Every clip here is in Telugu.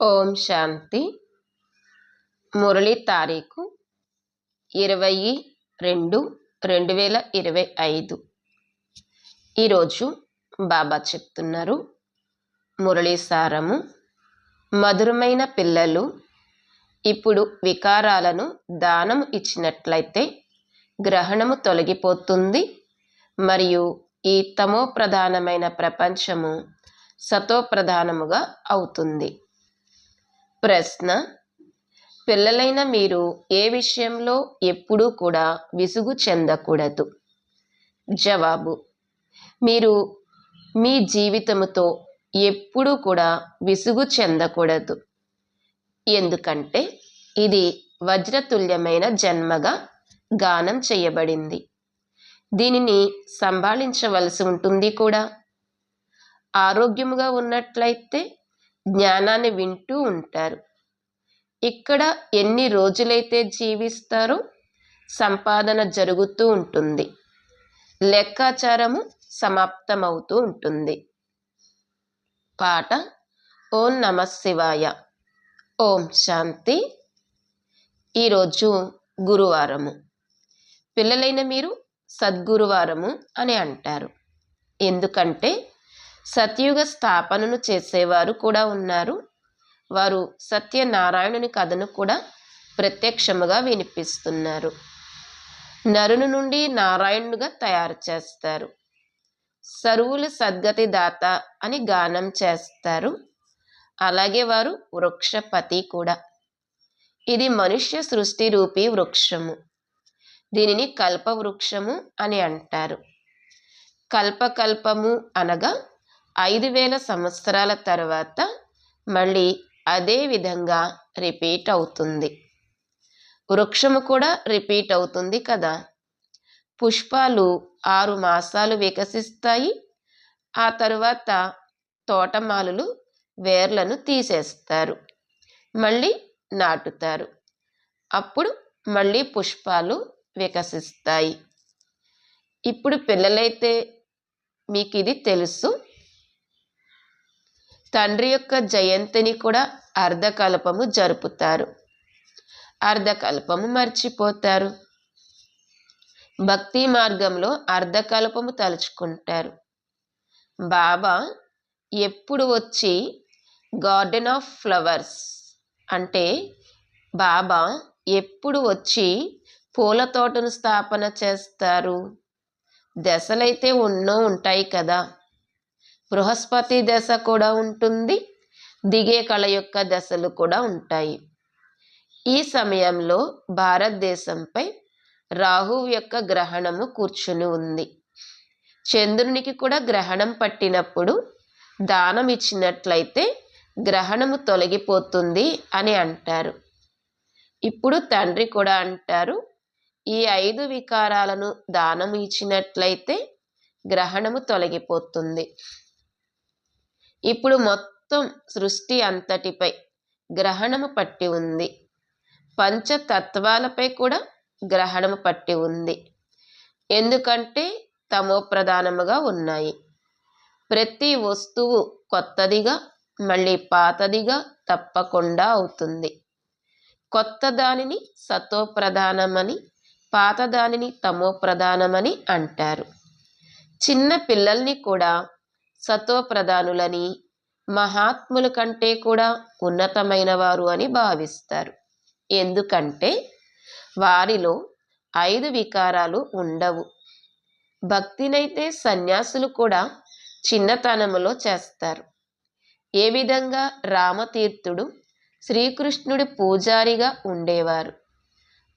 ఓం శాంతి. మురళి తారీఖు ఇరవై రెండు రెండు వేల ఇరవై ఐదు. ఈరోజు బాబా చెప్తున్నారు మురళీ సారము మధురమైన పిల్లలు ఇప్పుడు వికారాలను దానం ఇచ్చినట్లయితే గ్రహణము తొలగిపోతుంది. మరియు ఈ తమో ప్రధానమైన ప్రపంచము సతో ప్రధానముగా అవుతుంది. ప్రశ్న. పిల్లలైన మీరు ఏ విషయంలో ఎప్పుడూ కూడా విసుగు చెందకూడదు. జవాబు. మీరు మీ జీవితముతో ఎప్పుడూ కూడా విసుగు చెందకూడదు. ఎందుకంటే ఇది వజ్రతుల్యమైన జన్మగా గానం చేయబడింది. దీనిని సంభాళించవలసి ఉంటుంది కూడా. ఆరోగ్యముగా ఉన్నట్లయితే జ్ఞానాన్ని వింటూ ఉంటారు. ఇక్కడ ఎన్ని రోజులైతే జీవిస్తారో సంపాదన జరుగుతూ ఉంటుంది. లెక్కాచారము సమాప్తమవుతూ ఉంటుంది. పాట ఓం నమ శివాయ. ఓం శాంతి. ఈరోజు గురువారము. పిల్లలైన మీరు సద్గురువారము అని అంటారు. ఎందుకంటే సత్యుగ స్థాపనను చేసేవారు కూడా ఉన్నారు. వారు సత్యనారాయణుని కథను కూడా ప్రత్యక్షముగా వినిపిస్తున్నారు. నరుని నుండి నారాయణుడుగా తయారు చేస్తారు. సరువులు సద్గతి దాత అని గానం చేస్తారు. అలాగే వారు వృక్షపతి కూడా. ఇది మనుష్య సృష్టి రూపి వృక్షము. దీనిని కల్పవృక్షము అని అంటారు. కల్పకల్పము అనగా ఐదు వేల సంవత్సరాల తర్వాత మళ్ళీ అదే విధంగా రిపీట్ అవుతుంది. వృక్షము కూడా రిపీట్ అవుతుంది కదా. పుష్పాలు ఆరు మాసాలు వికసిస్తాయి. ఆ తరువాత తోటమాలులు వేర్లను తీసేస్తారు. మళ్ళీ నాటుతారు. అప్పుడు మళ్ళీ పుష్పాలు వికసిస్తాయి. ఇప్పుడు పిల్లలైతే మీకు ఇది తెలుసు. తండ్రి యొక్క జయంతిని కూడా అర్ధకల్పము జరుపుతారు. అర్ధకల్పము మర్చిపోతారు. భక్తి మార్గంలో అర్ధకల్పము తలుచుకుంటారు. బాబా ఎప్పుడు వచ్చి గార్డెన్ ఆఫ్ ఫ్లవర్స్ అంటే బాబా ఎప్పుడు వచ్చి పూల తోటను స్థాపన చేస్తారు? దశలైతే ఉన్నో ఉంటాయి కదా. బృహస్పతి దశ కూడా ఉంటుంది దిగే కళ యొక్క దశలు కూడా ఉంటాయి. ఈ సమయంలో భారతదేశంపై రాహు యొక్క గ్రహణము కూర్చుని ఉంది. చంద్రునికి కూడా గ్రహణం పట్టినప్పుడు దానం ఇచ్చినట్లయితే గ్రహణము తొలగిపోతుంది అని అంటారు. ఇప్పుడు తండ్రి కూడా అంటారు ఈ ఐదు వికారాలను దానం ఇచ్చినట్లయితే గ్రహణము తొలగిపోతుంది. ఇప్పుడు మొత్తం సృష్టి అంతటిపై గ్రహణము పట్టి ఉంది. పంచతత్వాలపై కూడా గ్రహణము పట్టి ఉంది. ఎందుకంటే తమో ప్రధానముగా ఉన్నాయి. ప్రతి వస్తువు కొత్తదిగా మళ్ళీ పాతదిగా తప్పకుండా అవుతుంది. కొత్త దానిని సతో ప్రధానమని పాత దానిని తమో ప్రధానమని అంటారు. చిన్న పిల్లల్ని కూడా సత్వప్రధానులని మహాత్ముల కంటే కూడా ఉన్నతమైన వారు అని భావిస్తారు. ఎందుకంటే వారిలో ఐదు వికారాలు ఉండవు. భక్తినైతే సన్యాసులు కూడా చిన్నతనములో చేస్తారు. ఏ విధంగా రామతీర్థుడు శ్రీకృష్ణుడి పూజారిగా ఉండేవారు.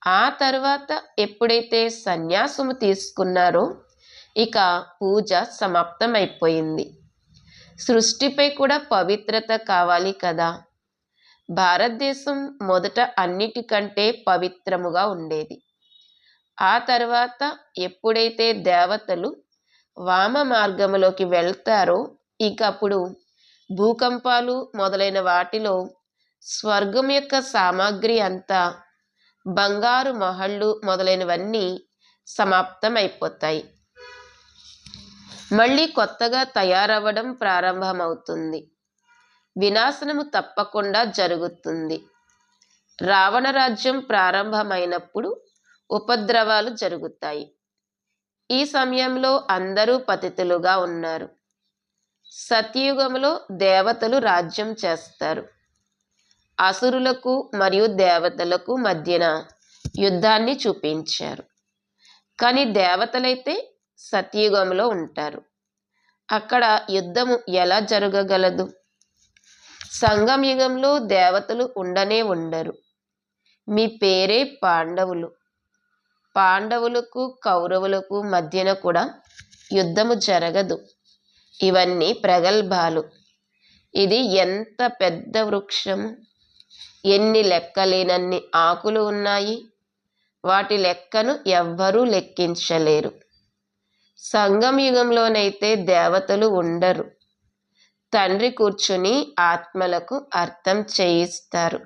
ఆ తర్వాత ఎప్పుడైతే సన్యాసము తీసుకున్నారో ఇక పూజ సమాప్తమైపోయింది. సృష్టిపై కూడా పవిత్రత కావాలి కదా. భారతదేశం మొదట అన్నిటికంటే పవిత్రముగా ఉండేది. ఆ తర్వాత ఎప్పుడైతే దేవతలు వామ మార్గములోకి వెళ్తారో ఇకప్పుడు భూకంపాలు మొదలైన వాటిలో స్వర్గం యొక్క సామాగ్రి అంతా బంగారు మహళ్ళు మొదలైనవన్నీ సమాప్తమైపోతాయి. మళ్ళీ కొత్తగా తయారవ్వడం ప్రారంభమవుతుంది. వినాశనము తప్పకుండా జరుగుతుంది. రావణ రాజ్యం ప్రారంభమైనప్పుడు ఉపద్రవాలు జరుగుతాయి. ఈ సమయంలో అందరూ పతితులుగా ఉన్నారు. సత్యయుగంలో దేవతలు రాజ్యం చేస్తారు. అసురులకు మరియు దేవతలకు మధ్యన యుద్ధాన్ని చూపించారు. కానీ దేవతలైతే సత్యయుగంలో ఉంటారు. అక్కడ యుద్ధము ఎలా జరగగలదు? సంగం యుగంలో దేవతలు ఉండనే ఉండరు. మీ పేరే పాండవులు. పాండవులకు కౌరవులకు మధ్యన కూడా యుద్ధము జరగదు. ఇవన్నీ ప్రగల్భాలు. ఇది ఎంత పెద్ద వృక్షము? ఎన్ని లెక్కలేనన్ని ఆకులు ఉన్నాయి? వాటి లెక్కను ఎవ్వరూ లెక్కించలేరు. సంగం యుగంలోనైతే దేవతలు ఉండరు. తండ్రి కూర్చుని ఆత్మలకు అర్థం చేయిస్తారు.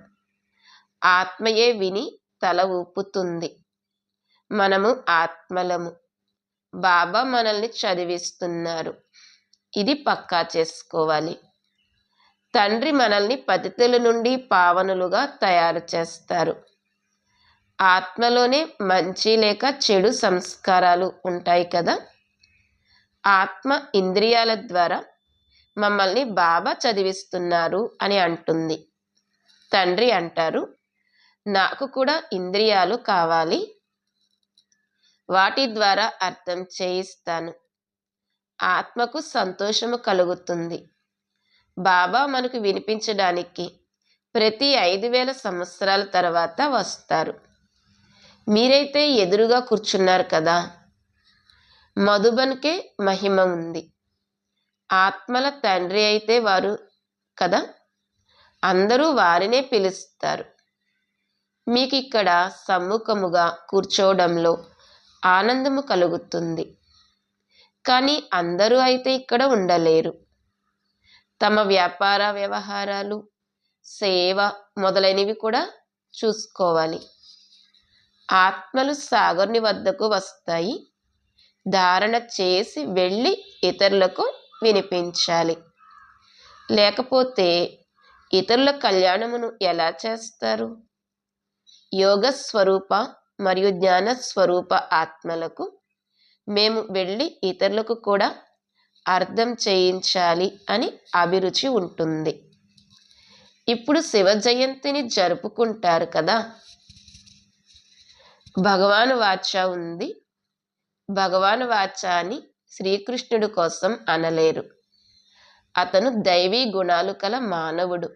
ఆత్మయే విని తల ఊపుతుంది. మనము ఆత్మలము. బాబా మనల్ని చదివిస్తున్నారు. ఇది పక్కా చేసుకోవాలి. తండ్రి మనల్ని పతితుల నుండి పావనులుగా తయారు చేస్తారు. ఆత్మలోనే మంచి లేక చెడు సంస్కారాలు ఉంటాయి కదా? ఆత్మ ఇంద్రియాల ద్వారా మమ్మల్ని బాబా చదివిస్తున్నారు అని అంటుంది. తండ్రి అంటారు నాకు కూడా ఇంద్రియాలు కావాలి. వాటి ద్వారా అర్థం చేయిస్తాను. ఆత్మకు సంతోషము కలుగుతుంది. బాబా మనకు వినిపించడానికి ప్రతి ఐదు వేల సంవత్సరాల తర్వాత వస్తారు. మీరైతే ఎదురుగా కూర్చున్నారు కదా. మధుబన్కే మహిమ ఉంది. ఆత్మల తండ్రి అయితే వారు కదా? అందరూ వారినే పిలుస్తారు. మీకు ఇక్కడ సమ్ముఖముగా కూర్చోవడంలో ఆనందము కలుగుతుంది. కానీ అందరూ అయితే ఇక్కడ ఉండలేరు. తమ వ్యాపార వ్యవహారాలు సేవ మొదలైనవి కూడా చూసుకోవాలి. ఆత్మలు సాగర్ని వద్దకు వస్తాయి. ధారణ చేసి వెళ్ళి ఇతరులకు వినిపించాలి. లేకపోతే ఇతరుల కళ్యాణమును ఎలా చేస్తారు? యోగ స్వరూప మరియు జ్ఞాన స్వరూప ఆత్మలకు మేము వెళ్ళి ఇతరులకు కూడా అర్థం చేయించాలి అని అభిరుచి ఉంటుంది. ఇప్పుడు శివ జయంతిని జరుపుకుంటారు కదా? భగవాన్ వాచ ఉంది. భగవాన్ వాచ అని కోసం అనలేరు. అతను దైవీ గుణాలు కల మానవుడు.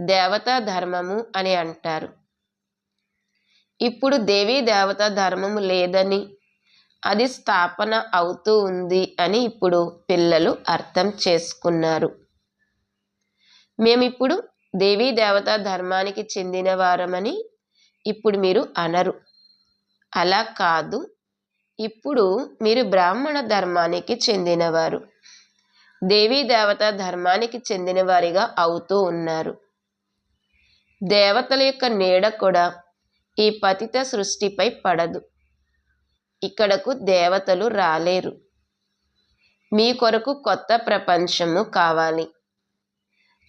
దేవతా ధర్మము అని అంటారు. ఇప్పుడు దేవీ దేవతా ధర్మము లేదని అది స్థాపన అవుతూ ఉంది అని ఇప్పుడు పిల్లలు అర్థం చేసుకున్నారు. మేమిప్పుడు దేవీ దేవతా ధర్మానికి చెందిన వారమని ఇప్పుడు మీరు అనరు. అలా కాదు. ఇప్పుడు మీరు బ్రాహ్మణ ధర్మానికి చెందినవారు. దేవీ దేవత ధర్మానికి చెందిన వారిగా అవుతూ ఉన్నారు. దేవతల యొక్క నీడ కూడా ఈ పతిత సృష్టిపై పడదు. ఇక్కడకు దేవతలు రాలేరు. మీ కొరకు కొత్త ప్రపంచము కావాలి.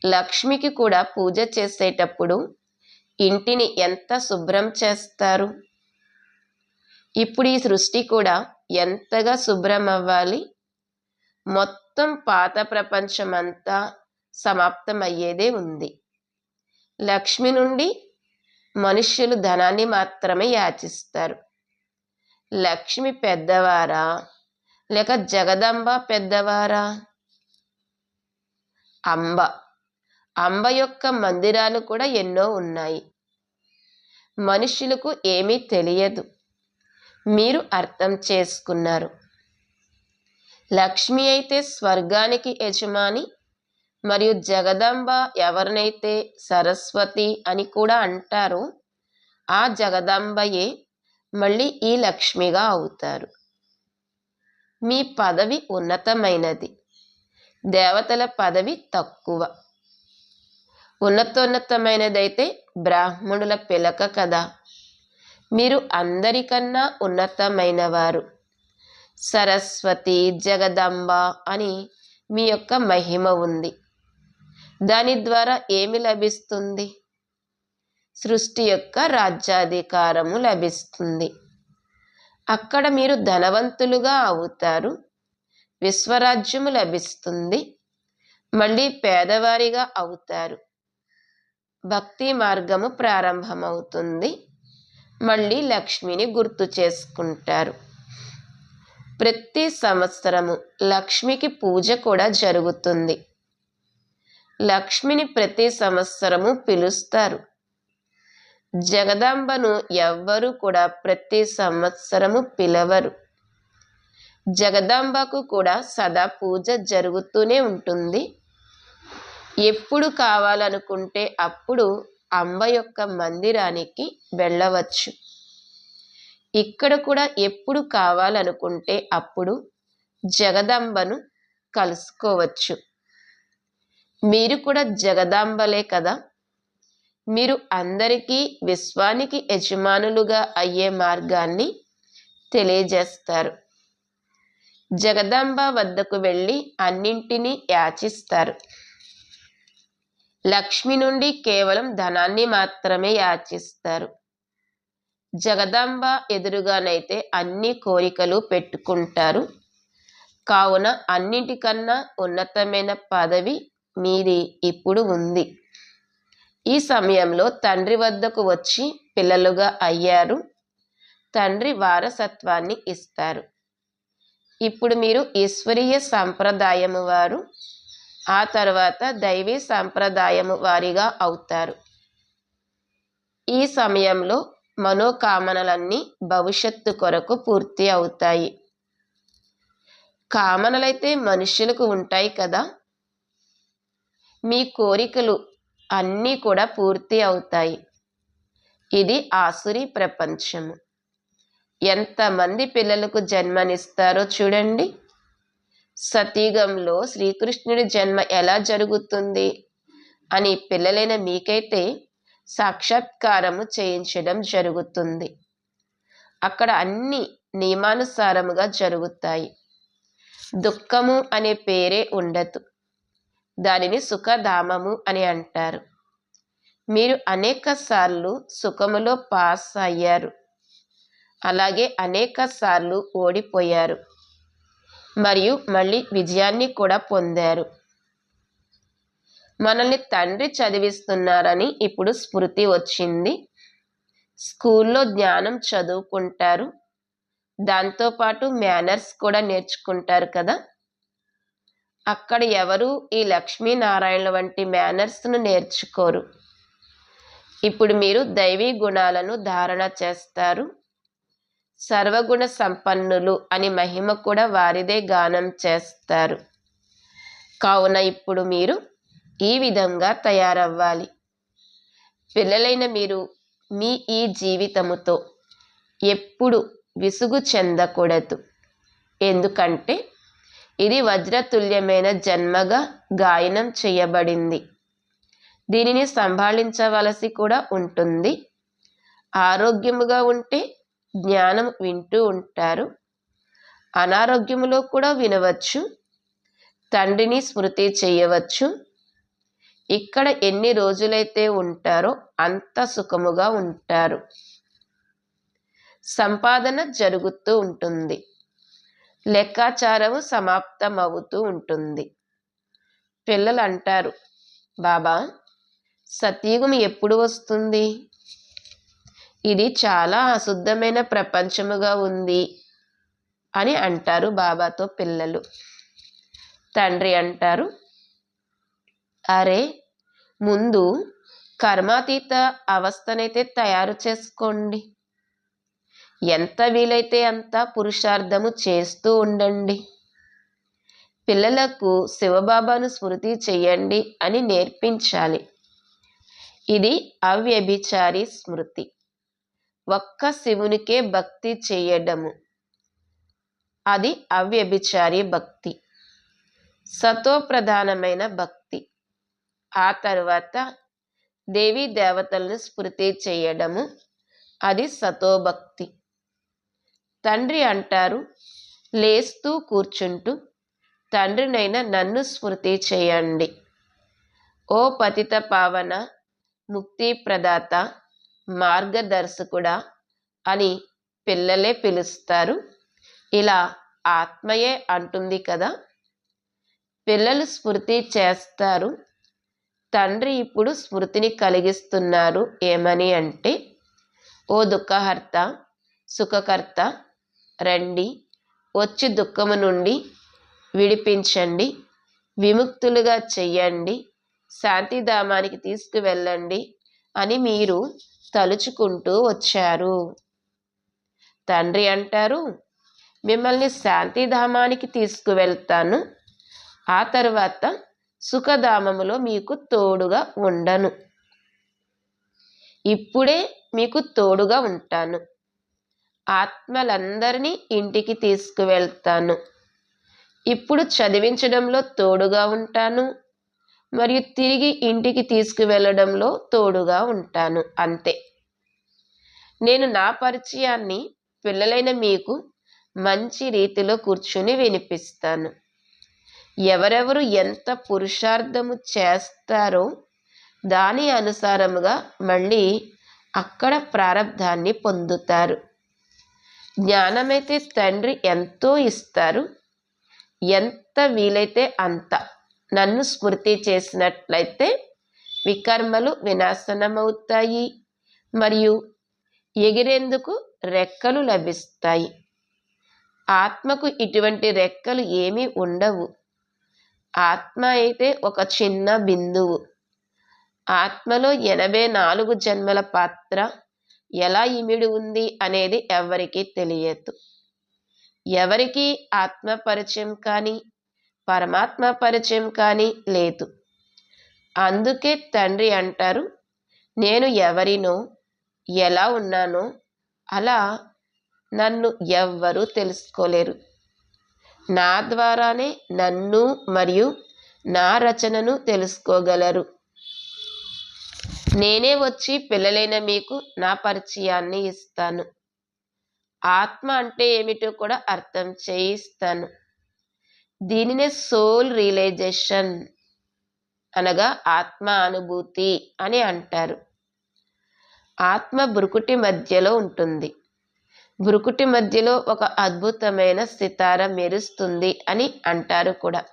లక్ష్మికి కూడా పూజ చేసేటప్పుడు ఇంటిని ఎంత శుభ్రం చేస్తారు? ఇప్పుడు ఈ సృష్టి కూడా ఎంతగా శుభ్రం అవ్వాలి మొత్తం పాత ప్రపంచమంతా సమాప్తమయ్యేదే ఉంది. లక్ష్మి నుండి మనుష్యులు ధనాన్ని మాత్రమే యాచిస్తారు. లక్ష్మి పెద్దవారా? లేక జగదంబ పెద్దవారా? అంబ. అంబ యొక్క మందిరాలు కూడా ఎన్నో ఉన్నాయి. మనుషులకు ఏమీ తెలియదు. మీరు అర్థం చేసుకున్నారు. లక్ష్మి అయితే స్వర్గానికి యజమాని మరియు జగదంబ ఎవరినైతే సరస్వతి అని కూడా అంటారో ఆ జగదంబయే మళ్ళీ ఈ లక్ష్మిగా అవుతారు. మీ పదవి ఉన్నతమైనది. దేవతల పదవి తక్కువ. ఉన్నతోన్నతమైనదైతే బ్రాహ్మణుల పిలక కదా. మీరు అందరికన్నా ఉన్నతమైన వారు సరస్వతి జగదంబ అని మీ యొక్క మహిమ ఉంది. దాని ద్వారా ఏమి లభిస్తుంది? సృష్టి యొక్క రాజ్యాధికారము లభిస్తుంది. అక్కడ మీరు ధనవంతులుగా అవుతారు. విశ్వరాజ్యము లభిస్తుంది. మళ్ళీ పేదవారిగా అవుతారు. భక్తి మార్గము ప్రారంభమవుతుంది. మళ్ళీ లక్ష్మిని గుర్తు చేసుకుంటారు. ప్రతి సంవత్సరము లక్ష్మికి పూజ కూడా జరుగుతుంది. లక్ష్మిని ప్రతి సంవత్సరము పిలుస్తారు. జగదాంబను ఎవ్వరు కూడా ప్రతి సంవత్సరము పిలవరు. జగదాంబకు కూడా సదా పూజ జరుగుతూనే ఉంటుంది. ఎప్పుడు కావాలనుకుంటే అప్పుడు అంబ యొక్క మందిరానికి వెళ్ళవచ్చు. ఇక్కడ కూడా ఎప్పుడు కావాలనుకుంటే అప్పుడు జగదాంబను కలుసుకోవచ్చు. మీరు కూడా జగదాంబలే కదా? మీరు అందరికీ విశ్వానికి యజమానులుగా అయ్యే మార్గాన్ని తెలియజేస్తారు. జగదాంబ వద్దకు వెళ్ళి అన్నింటినీ యాచిస్తారు. లక్ష్మి నుండి కేవలం ధనాన్ని మాత్రమే యాచిస్తారు. జగదాంబ ఎదురుగానైతే అన్ని కోరికలు పెట్టుకుంటారు. కావున అన్నింటికన్నా ఉన్నతమైన పదవి మీది ఇప్పుడు ఉంది. ఈ సమయంలో తండ్రి వద్దకు వచ్చి పిల్లలుగా అయ్యారు. తండ్రి వారసత్వాన్ని ఇస్తారు. ఇప్పుడు మీరు ఈశ్వరీయ సాంప్రదాయము వారు. ఆ తర్వాత దైవీ సంప్రదాయము వారిగా అవుతారు. ఈ సమయంలో మనోకామనలన్నీ భవిష్యత్తు కొరకు పూర్తి అవుతాయి. కామనలైతే మనుషులకు ఉంటాయి కదా. మీ కోరికలు అన్నీ కూడా పూర్తి అవుతాయి. ఇది ఆసురి ప్రపంచము. ఎంతమంది పిల్లలకు జన్మనిస్తారో చూడండి. సతీగంలో శ్రీకృష్ణుడి జన్మ ఎలా జరుగుతుంది? అని పిల్లలైన మీకైతే సాక్షాత్కారము చేయించడం జరుగుతుంది. అక్కడ అన్ని నియమానుసారముగా జరుగుతాయి. దుఃఖము అనే పేరే ఉండదు. దానిని సుఖధామము అని అంటారు. మీరు అనేక సార్లు సుఖములో పాస్ అయ్యారు అలాగే అనేక సార్లు ఓడిపోయారు. మరియు మళ్ళీ విజయాన్ని కూడా పొందారు. మనల్ని తండ్రి చదివిస్తున్నారని ఇప్పుడు స్మృతి వచ్చింది. స్కూల్లో జ్ఞానం చదువుకుంటారు. దాంతోపాటు మేనర్స్ కూడా నేర్చుకుంటారు కదా. అక్కడ ఎవరు ఈ లక్ష్మీనారాయణ వంటి మేనర్స్ను నేర్చుకోరు. ఇప్పుడు మీరు దైవీ గుణాలను ధారణ చేస్తారు. సర్వగుణ సంపన్నులు అని మహిమ కూడా వారిదే గానం చేస్తారు. కావున ఇప్పుడు మీరు ఈ విధంగా తయారవ్వాలి. పిల్లలైన మీరు మీ ఈ జీవితముతో ఎప్పుడు విసుగు చెందకూడదు. ఎందుకంటే ఇది వజ్రతుల్యమైన జన్మగా గాయనం చేయబడింది. దీనిని సంభాళించవలసి కూడా ఉంటుంది. ఆరోగ్యముగా ఉంటే జ్ఞానం వింటూ ఉంటారు. అనారోగ్యములో కూడా వినవచ్చు. తండ్రిని స్మృతి చేయవచ్చు. ఇక్కడ ఎన్ని రోజులైతే ఉంటారో అంత సుఖముగా ఉంటారు. సంపాదన జరుగుతూ ఉంటుంది. లెక్కాచారము సమాప్తమవుతూ ఉంటుంది. పిల్లలు అంటారు బాబా సత్యుగం ఎప్పుడు వస్తుంది? ఇది చాలా అశుద్ధమైన ప్రపంచముగా ఉంది అని అంటారు బాబాతో పిల్లలు. తండ్రి అంటారు అరే ముందు కర్మాతీత అవస్థనైతే తయారు చేసుకోండి. ఎంత వీలైతే అంత పురుషార్థము చేస్తూ ఉండండి. పిల్లలకు శివబాబాను స్మృతి చేయండి అని నేర్పించాలి. ఇది అవ్యభిచారి స్మృతి. ఒక్క శివునికే భక్తి చేయడము. అది అవ్యభిచారి భక్తి. సతో ప్రధానమైన భక్తి. ఆ తర్వాత దేవీ దేవతలను స్మృతి చేయడము. అది సతోభక్తి తండ్రి అంటారు లేస్తూ కూర్చుంటూ తండ్రినైనా నన్ను స్మృతి చేయండి. ఓ పతిత పావన ముక్తి ప్రదాత మార్గదర్శకుడా అని పిల్లలే పిలుస్తారు. ఇలా ఆత్మయే అంటుంది కదా. పిల్లలు స్మృతి చేస్తారు. తండ్రి ఇప్పుడు స్మృతిని కలిగిస్తున్నారు ఏమని అంటే ఓ దుఃఖహర్త సుఖకర్త రండి వచ్చి దుఃఖము నుండి విడిపించండి విముక్తులుగా చెయ్యండి శాంతిధామానికి తీసుకువెళ్ళండి అని మీరు తలుచుకుంటూ వచ్చారు. తండ్రి అంటారు మిమ్మల్ని శాంతిధామానికి తీసుకువెళ్తాను. ఆ తర్వాత సుఖధామములో మీకు తోడుగా ఉండను. ఇప్పుడే మీకు తోడుగా ఉంటాను. ఆత్మలందరినీ ఇంటికి తీసుకువెళ్తాను. ఇప్పుడు చదివించడంలో తోడుగా ఉంటాను. మరియు తిరిగి ఇంటికి తీసుకువెళ్ళడంలో తోడుగా ఉంటాను అంతే. నేను నా పరిచయాన్ని పిల్లలైన మీకు మంచి రీతిలో కూర్చుని వినిపిస్తాను. ఎవరెవరు ఎంత పురుషార్థము చేస్తారో దాని అనుసారముగా మళ్ళీ అక్కడ ప్రారంధాన్ని పొందుతారు. జ్ఞానమైతే తండ్రి ఎంతో ఇస్తారు ఎంత వీలైతే అంత. నన్ను స్మృతి చేసినట్లయితే వికర్మలు వినాశనమవుతాయి మరియు ఎగిరేందుకు రెక్కలు లభిస్తాయి. ఆత్మకు ఇటువంటి రెక్కలు ఏమీ ఉండవు. ఆత్మ అయితే ఒక చిన్న బిందువు. ఆత్మలో ఎనభై నాలుగు జన్మల పాత్ర ఎలా ఇమిడి ఉంది అనేది ఎవరికీ తెలియదు. ఎవరికి ఆత్మ పరిచయం కానీ పరమాత్మ పరిచయం కానీ లేదు. అందుకే తండ్రి అంటారు నేను ఎవరినో ఎలా ఉన్నానో అలా నన్ను ఎవ్వరూ తెలుసుకోలేరు. నా ద్వారానే నన్ను మరియు నా రచనను తెలుసుకోగలరు. నేనే వచ్చి పిల్లలైన మీకు నా పరిచయాన్ని ఇస్తాను. ఆత్మ అంటే ఏమిటో కూడా అర్థం చేయిస్తాను. దీనినే సోల్ రియలైజేషన్ అనగా ఆత్మ అనుభూతి అని అంటారు. ఆత్మ బురుకుటి మధ్యలో ఉంటుంది. బురుకుటి మధ్యలో ఒక అద్భుతమైన సితార మెరుస్తుంది అని అంటారు కూడా.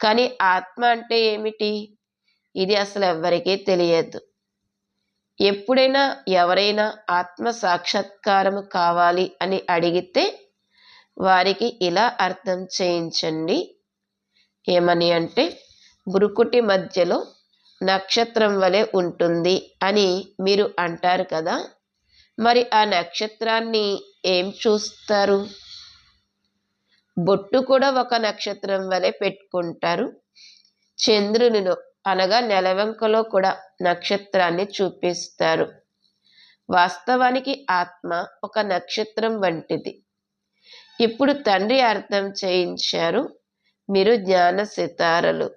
కానీ ఆత్మ అంటే ఏమిటి? ఇది అసలు ఎవ్వరికీ తెలియదు. ఎప్పుడైనా ఎవరైనా ఆత్మ సాక్షాత్కారము కావాలి అని అడిగితే వారికి ఇలా అర్థం చేయించండి. ఏమని అంటే బురుకుటి మధ్యలో నక్షత్రం వలె ఉంటుంది అని మీరు అంటారు కదా. మరి ఆ నక్షత్రాన్ని ఏం చూస్తారు? బొట్టు కూడా ఒక నక్షత్రం వలె పెట్టుకుంటారు. చంద్రునిలో అనగా నెలవెంకలో కూడా నక్షత్రాన్ని చూపిస్తారు. వాస్తవానికి ఆత్మ ఒక నక్షత్రం వంటిది. ఇప్పుడు తండ్రి అర్థం చేయించారు. మీరు జ్ఞాన సితారలు.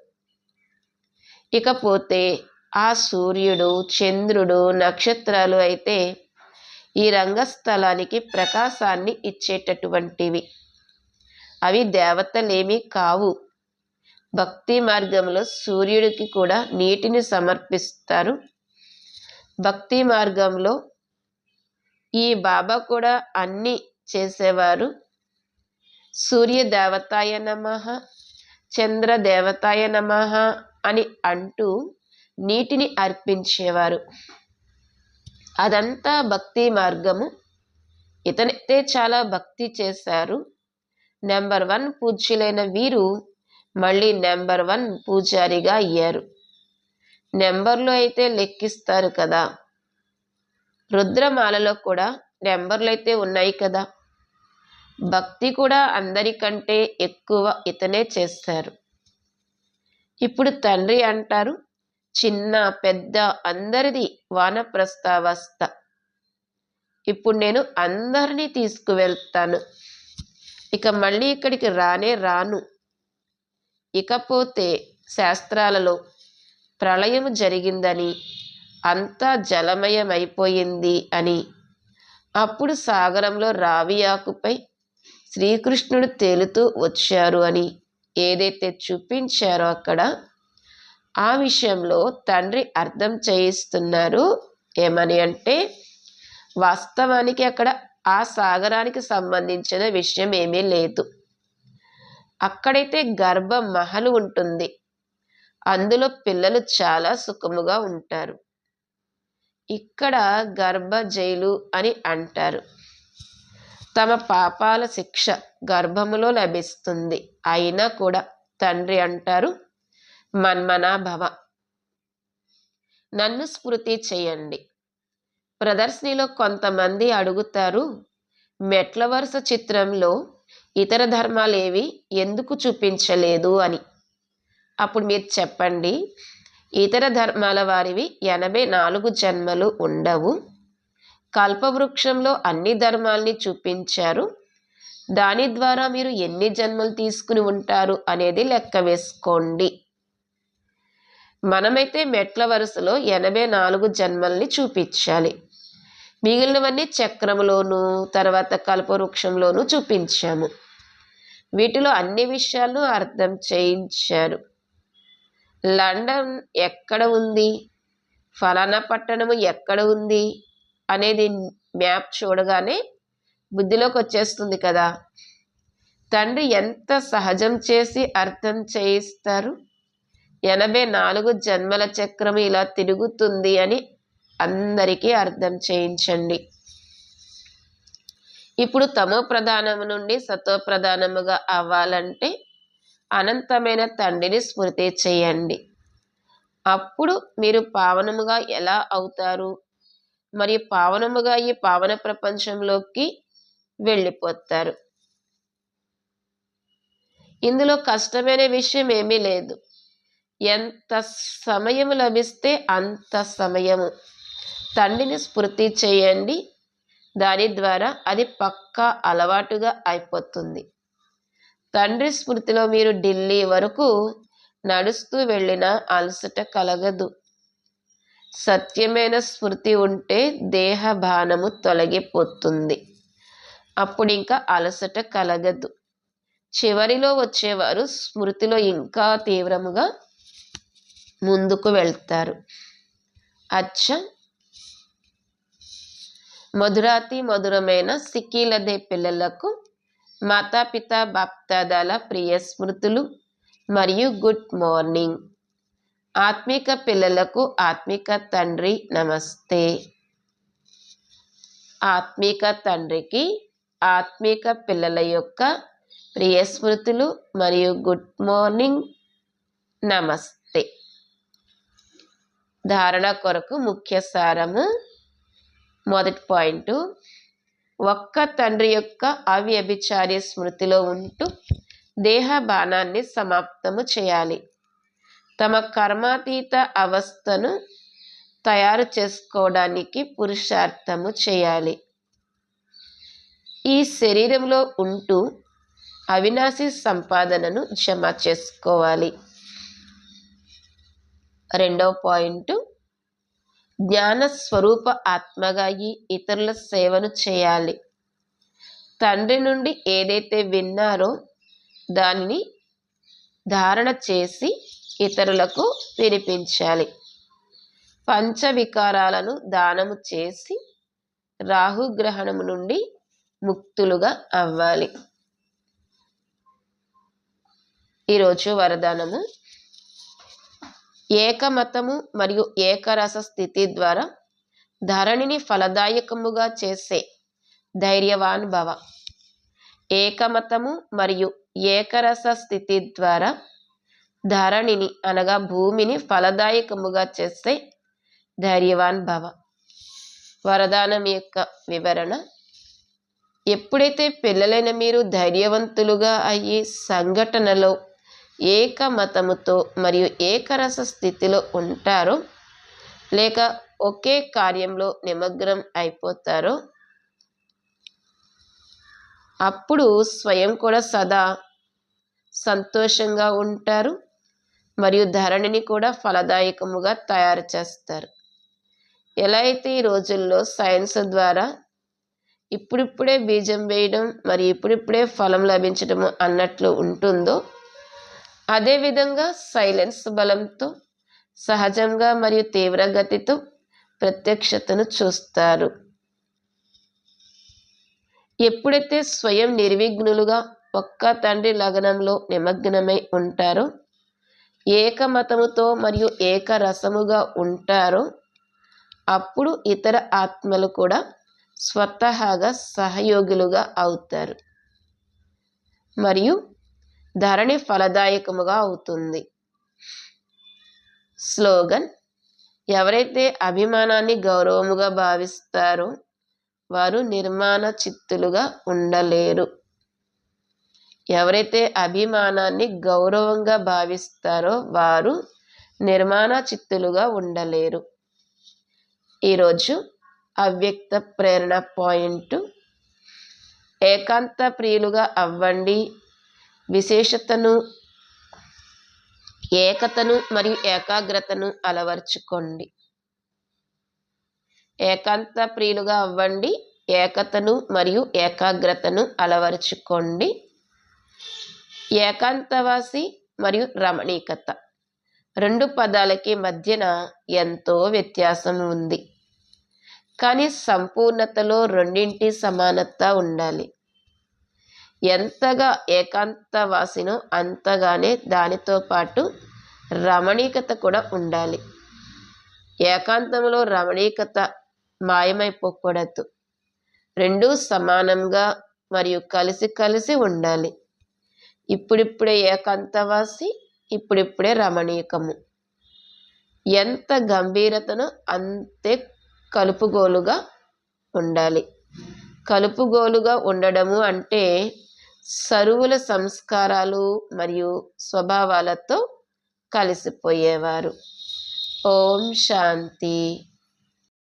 ఇకపోతే ఆ సూర్యుడు చంద్రుడు నక్షత్రాలు అయితే ఈ రంగస్థలానికి ప్రకాశాన్ని ఇచ్చేటటువంటివి. అవి దేవతలేమీ కావు. భక్తి మార్గంలో సూర్యుడికి కూడా నీటిని సమర్పిస్తారు. భక్తి మార్గంలో ఈ బాబా కూడా అన్నీ చేసేవారు. సూర్య దేవతాయ నమ చంద్రదేవతాయ నమ అని అంటూ నీటిని అర్పించేవారు. అదంతా భక్తి మార్గము. ఇతనైతే చాలా భక్తి చేశారు. నెంబర్ వన్ పూజ్యులైన వీరు మళ్ళీ నెంబర్ వన్ పూజారిగా అయ్యారు. నెంబర్లు అయితే లెక్కిస్తారు కదా. రుద్రమాలలో కూడా నెంబర్లు అయితే ఉన్నాయి కదా. భక్తి కూడా అందరికంటే ఎక్కువ ఇతనే చేస్తారు. ఇప్పుడు తండ్రి అంటారు చిన్న పెద్ద అందరిది వానప్రస్థావస్థ. ఇప్పుడు నేను అందరినీ తీసుకువెళ్తాను. ఇక మళ్ళీ ఇక్కడికి రానే రాను. ఇకపోతే శాస్త్రాలలో ప్రళయం జరిగిందని అంతా జలమయమైపోయింది అని. అప్పుడు సాగరంలో రావి ఆకుపై శ్రీకృష్ణుడు తేలుతూ వచ్చారు అని ఏదైతే చూపించారో అక్కడ ఆ విషయంలో తండ్రి అర్థం చేయిస్తున్నారు ఏమని అంటే వాస్తవానికి అక్కడ ఆ సాగరానికి సంబంధించిన విషయం ఏమీ లేదు. అక్కడైతే గర్భ మహలు ఉంటుంది. అందులో పిల్లలు చాలా సుఖముగా ఉంటారు. ఇక్కడ గర్భ జైలు అని అంటారు. తమ పాపాల శిక్ష గర్భములో లభిస్తుంది. అయినా కూడా తండ్రి అంటారు మన్మనాభవ. నన్ను స్మృతి చేయండి. ప్రదర్శనలో కొంతమంది అడుగుతారు మెట్ల వరుస చిత్రంలో ఇతర ధర్మాలేవి ఎందుకు చూపించలేదు అని. అప్పుడు మీరు చెప్పండి ఇతర ధర్మాల వారివి ఎనభై నాలుగు జన్మలు ఉండవు. కల్పవృక్షంలో అన్ని ధర్మాల్ని చూపించారు. దాని ద్వారా మీరు ఎన్ని జన్మలు తీసుకుని ఉంటారు అనేది లెక్క వేసుకోండి. మనమైతే మెట్ల వరుసలో ఎనభై నాలుగు జన్మల్ని చూపించాలి. మిగిలినవన్నీ చక్రములోను తర్వాత కల్పవృక్షంలోనూ చూపించాము. వీటిలో అన్ని విషయాలను అర్థం చేయించారు. లండన్ ఎక్కడ ఉంది? ఫలానా పట్టణము ఎక్కడ ఉంది? అనేది మ్యాప్ చూడగానే బుద్ధిలోకి వచ్చేస్తుంది కదా. తండ్రి ఎంత సహజం చేసి అర్థం చేయిస్తారు? ఎనభై నాలుగు జన్మల చక్రం ఇలా తిరుగుతుంది అని అందరికీ అర్థం చేయించండి. ఇప్పుడు తమో ప్రధానము నుండి సతో ప్రధానముగా అవ్వాలంటే అనంతమైన తండ్రిని స్మృతి చేయండి. అప్పుడు మీరు పావనముగా ఎలా అవుతారు? మరియు పావనముగా ఈ పావన ప్రపంచంలోకి వెళ్ళిపోతారు. ఇందులో కష్టమైన విషయం ఏమీ లేదు. ఎంత సమయం లభిస్తే అంత సమయము. తండ్రిని స్మృతి చేయండి. దాని ద్వారా అది పక్కా అలవాటుగా అయిపోతుంది. తండ్రి స్మృతిలో మీరు ఢిల్లీ వరకు నడుస్తూ వెళ్ళినా అలసట కలగదు. సత్యమైన స్మృతి ఉంటే దేహ బాణము తొలగిపోతుంది. అప్పుడు ఇంకా అలసట కలగదు. చివరిలో వచ్చేవారు స్మృతిలో ఇంకా తీవ్రముగా ముందుకు వెళ్తారు. అచ్చ! మధురాతి మధురమైన సిక్కీలదే పిల్లలకు మాతాపిత బాప్తాదాల ప్రియ స్మృతులు మరియు గుడ్ మార్నింగ్. ఆత్మిక పిల్లలకు ఆత్మిక తండ్రి నమస్తే. ఆత్మిక తండ్రికి ఆత్మిక పిల్లల యొక్క ప్రియ స్మృతులు మరియు గుడ్ మార్నింగ్ నమస్తే. ధారణ కొరకు ముఖ్య సారము మొదటి పాయింట్. ఒక్క తండ్రి యొక్క అవ్యభిచార్య స్మృతిలో ఉంటూ దేహ బాణాన్ని సమాప్తము చేయాలి. తమ కర్మాతీత అవస్థను తయారు చేసుకోవడానికి పురుషార్థము చేయాలి. ఈ శరీరంలో ఉంటూ అవినాశి సంపాదనను జమ చేసుకోవాలి. రెండవ పాయింట్ జ్ఞానస్వరూప ఆత్మగా ఈ ఇతరుల సేవను చేయాలి. తండ్రి నుండి ఏదైతే విన్నారో దానిని ధారణ చేసి ఇతరులకు వినిపించాలి. పంచవికారాలను దానము చేసి రాహుగ్రహణము నుండి ముక్తులుగా అవ్వాలి. ఈరోజు వరదానము. ఏకమతము మరియు ఏకరస స్థితి ద్వారా ధరణిని ఫలదాయకముగా చేసే ధైర్యవాన్ భవ. ఏకమతము మరియు ఏకరస స్థితి ద్వారా ధరణిని అనగా భూమిని ఫలదాయకముగా చేస్తే ధైర్యవాన్ భవ. వరదానం యొక్క వివరణ ఎప్పుడైతే పిల్లలైన మీరు ధైర్యవంతులుగా అయ్యి సంఘటనలో ఏకమతముతో మరియు ఏకరస స్థితిలో ఉంటారో లేక ఒకే కార్యంలో నిమగ్నం అయిపోతారో అప్పుడు స్వయం కూడా సదా సంతోషంగా ఉంటారు. మరియు ధరణిని కూడా ఫలదాయకముగా తయారు చేస్తారు. ఎలా అయితే ఈ రోజుల్లో సైన్స్ ద్వారా ఇప్పుడిప్పుడే బీజం వేయడం మరి ఇప్పుడిప్పుడే ఫలం లభించడం అన్నట్లు ఉంటుందో అదేవిధంగా సైలెన్స్ బలంతో సహజంగా మరియు తీవ్రగతితో ప్రత్యక్షతను చూస్తారు. ఎప్పుడైతే స్వయం నిర్విఘ్నులుగా ఒక్క తండ్రి లగ్నంలో నిమగ్నమై ఉంటారో ఏకమతముతో మరియు ఏకరసముగా ఉంటారో. అప్పుడు ఇతర ఆత్మలు కూడా స్వతహాగా సహయోగులుగా అవుతారు. మరియు ధరణి ఫలదాయకముగా అవుతుంది. స్లోగన్ ఎవరైతే అభిమానాన్ని గౌరవముగా భావిస్తారో వారు నిర్మాణ చిత్తులుగా ఉండలేరు. ఎవరైతే అభిమానాన్ని గౌరవంగా భావిస్తారో వారు నిర్మాణ చిత్తులుగా ఉండలేరు. ఈరోజు అవ్యక్త ప్రేరణ పాయింట్ ఏకాంత ప్రియులుగా అవ్వండి. విశేషతను ఏకతను మరియు ఏకాగ్రతను అలవర్చుకోండి. ఏకాంత ప్రియులుగా అవ్వండి ఏకతను మరియు ఏకాగ్రతను అలవరుచుకోండి. ఏకాంతవాసి మరియు రమణీకత. రెండు పదాలకి మధ్యన ఎంతో వ్యత్యాసం ఉంది. కానీ సంపూర్ణతలో రెండింటి సమానత ఉండాలి. ఎంతగా ఏకాంతవాసినో అంతగానే దానితో పాటు రమణీకత కూడా ఉండాలి. ఏకాంతంలో రమణీకత మాయమైపోకూడదు. రెండూ సమానంగా మరియు కలిసి కలిసి ఉండాలి. ఇప్పుడిప్పుడే ఏకాంతవాసి ఇప్పుడిప్పుడే రమణీకము ఎంత గంభీరతను అంతే కలుపుగోలుగా ఉండాలి. కలుపుగోలుగా ఉండడము అంటే సరువుల సంస్కారాలు మరియు స్వభావాలతో కలిసిపోయేవారు. ఓం శాంతి.